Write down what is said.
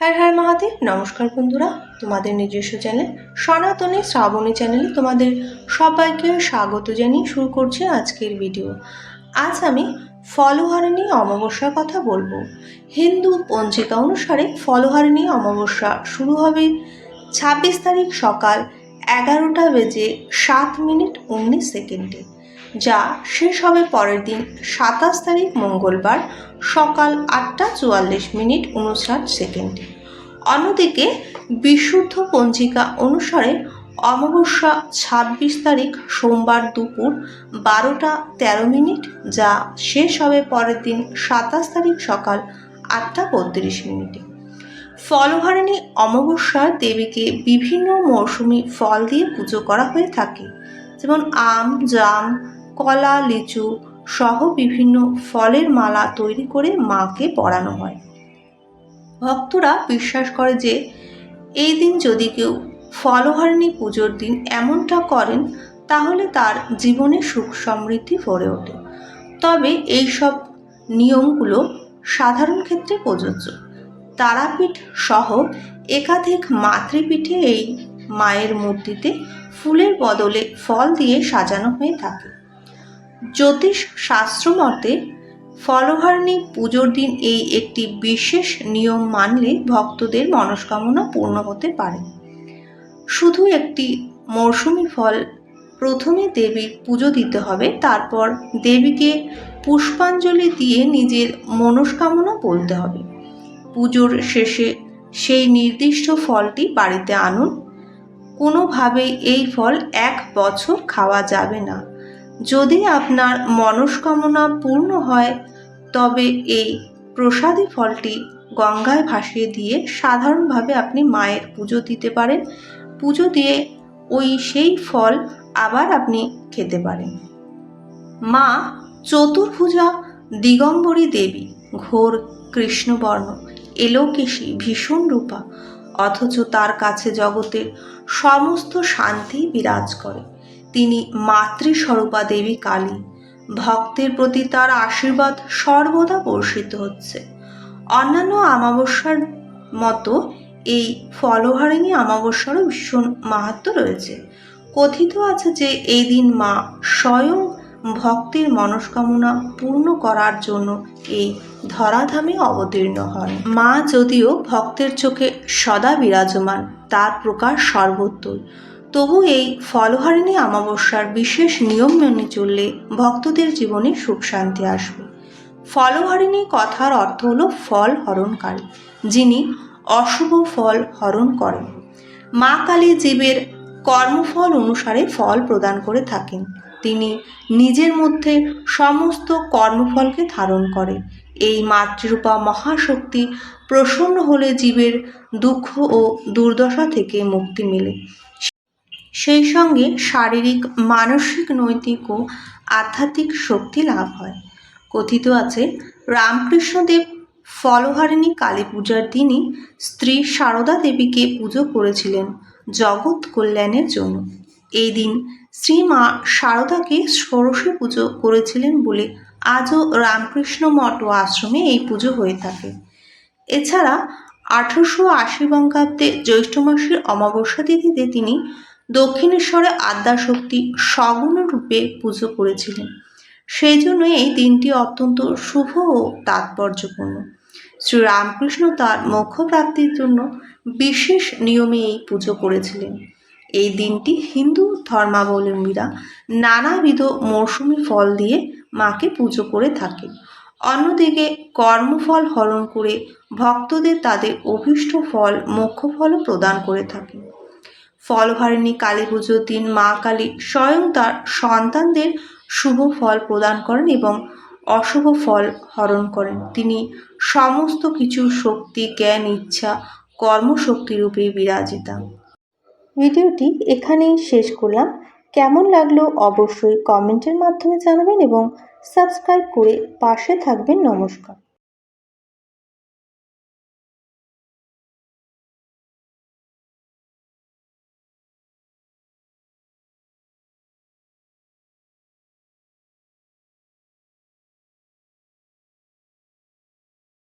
হ্যাঁ হ্যাঁ মহাদেব, নমস্কার বন্ধুরা, তোমাদের নিজস্ব চ্যানেল সনাতনী শ্রাবণী চ্যানেলে তোমাদের সবাইকে স্বাগত জানিয়ে শুরু করছি আজকের ভিডিও। আজ আমি ফলহারিণী অমাবস্যার কথা বলব। হিন্দু পঞ্জিকা অনুসারে ফলহারিণী অমাবস্যা শুরু হবে ছাব্বিশ তারিখ সকাল এগারোটা বেজে সাত মিনিট উনিশ সেকেন্ডে। যা শেষ হবে পরের দিন সাতাশ তারিখ মঙ্গলবার সকাল আটটা চুয়াল্লিশ মিনিট উনষাট সেকেন্ড। অন্যদিকে বিশুদ্ধ পঞ্জিকা অনুসারে অমাবস্যা ছাব্বিশ তারিখ সোমবার দুপুর বারোটা তেরো মিনিট, যা শেষ হবে পরের দিন সাতাশ তারিখ সকাল আটটা বত্রিশ মিনিটে। ফলহারিণী অমাবস্যায় দেবীকে বিভিন্ন মৌসুমি ফল দিয়ে পুজো করা হয়ে থাকে, যেমন আম, জাম কলা, লিচু সহ বিভিন্ন ফলের মালা তৈরি করে মাকে পরানো হয়। ভক্তরা বিশ্বাস করে যে, এই দিন যদি কেউ ফলহারিণী পুজোর দিন এমনটা করেন, তাহলে তার জীবনে সুখ সমৃদ্ধি ভরে ওঠে। তবে এইসব নিয়মগুলো সাধারণ ক্ষেত্রে প্রযোজ্য। তারাপীঠ সহ একাধিক মাতৃপীঠে এই মায়ের মূর্তিতে ফুলের বদলে ফল দিয়ে সাজানো হয়ে থাকে। জ্যোতিষ শাস্ত্র মতে ফলহারিণী পুজোর দিন এই একটি বিশেষ নিয়ম মানলে ভক্তদের মনস্কামনা পূর্ণ হতে পারে। শুধু একটি মৌসুমি ফল প্রথমে দেবীর পুজো দিতে হবে, তারপর দেবীকে পুষ্পাঞ্জলি দিয়ে নিজের মনস্কামনা বলতে হবে। পুজোর শেষে সেই নির্দিষ্ট ফলটি বাড়িতে আনুন। কোনোভাবেই এই ফল এক বছর খাওয়া যাবে না। যদি আপনার মনস্কামনা পূর্ণ হয়, তবে এই প্রসাদী ফলটি গঙ্গায় ভাসিয়ে দিয়ে সাধারণভাবে আপনি মায়ের পুজো দিতে পারেন। পুজো দিয়ে ওই সেই ফল আবার আপনি খেতে পারেন। মা চতুর্ভুজা দিগম্বরী দেবী, ঘোর কৃষ্ণবর্ণ, এলোকেশী, ভীষণ রূপা, অথচ তার কাছে জগতের সমস্ত শান্তি বিরাজ করে। তিনি মাতৃস্বরূপা দেবী কালী। ভক্তের প্রতি তার আশীর্বাদ সর্বদা বর্ষিত হচ্ছে। অন্যান্য অমাবস্যার মতো এই ফলহারিণী অমাবস্যারও ভীষণ মাহাত্ম রয়েছে। কথিত আছে যে এই দিন মা স্বয়ং ভক্তের মনস্কামনা পূর্ণ করার জন্য এই ধরাধামে অবতীর্ণ হন। মা যদিও ভক্তের চোখে সদা বিরাজমান, তার প্রকাশ সর্বত্রই তবু এই ফলহারিণী অমাবস্যার বিশেষ নিয়ম মেনে চললে ভক্তদের জীবনে সুখ শান্তি আসবে। ফলহারিণী কথার অর্থ হলো ফল হরণকারী, যিনি অশুভ ফল হরণ করেন। মা কালী জীবের কর্মফল অনুসারে ফল প্রদান করে থাকেন। তিনি নিজের মধ্যে সমস্ত কর্মফলকে ধারণ করে এই মাতৃরূপা মহাশক্তি প্রসন্ন হলে জীবের দুঃখ ও দুর্দশা থেকে মুক্তি মেলে। সেই সঙ্গে শারীরিক, মানসিক, নৈতিক ও আধ্যাত্মিক শক্তি লাভ হয়। কথিত আছে, রামকৃষ্ণদেব ফলহারিণী কালী পূজার দিনই স্ত্রী সারদা দেবীকে পুজো করেছিলেন জগৎ কল্যাণের জন্য। এই দিন শ্রীমা সারদাকে ষোড়শী পুজো করেছিলেন বলে আজও রামকৃষ্ণ মঠ ও আশ্রমে এই পুজো হয়ে থাকে। এছাড়া আঠারোশো আশি বঙ্গাব্দে জ্যৈষ্ঠ মাসের অমাবস্যা তিথিতে তিনি দক্ষিণেশ্বরে আদ্যাশক্তি সগুণ রূপে পুজো করেছিলেন। সেই জন্য এই দিনটি অত্যন্ত শুভ ও তাৎপর্যপূর্ণ। শ্রী রামকৃষ্ণ তার মোক্ষ প্রাপ্তির জন্য বিশেষ নিয়মে এই পুজো করেছিলেন। এই দিনটি হিন্দু ধর্মাবলম্বীরা নানাবিধ মৌসুমি ফল দিয়ে মাকে পুজো করে থাকে। অন্যদিকে কর্মফল হরণ করে ভক্তদের তাদের অভীষ্ট ফল মোক্ষ ফলও প্রদান করে থাকে। ফলহারিণী কালী পুজোর দিন, মা কালী স্বয়ং তার সন্তানদের শুভ ফল প্রদান করেন এবং অশুভ ফল হরণ করেন। তিনি সমস্ত কিছু শক্তি, জ্ঞান, ইচ্ছা, কর্মশক্তি রূপে বিরাজিতা। ভিডিওটি এখানেই শেষ করলাম। কেমন লাগল অবশ্যই কমেন্টের মাধ্যমে জানাবেন এবং সাবস্ক্রাইব করে পাশে থাকবেন নমস্কার।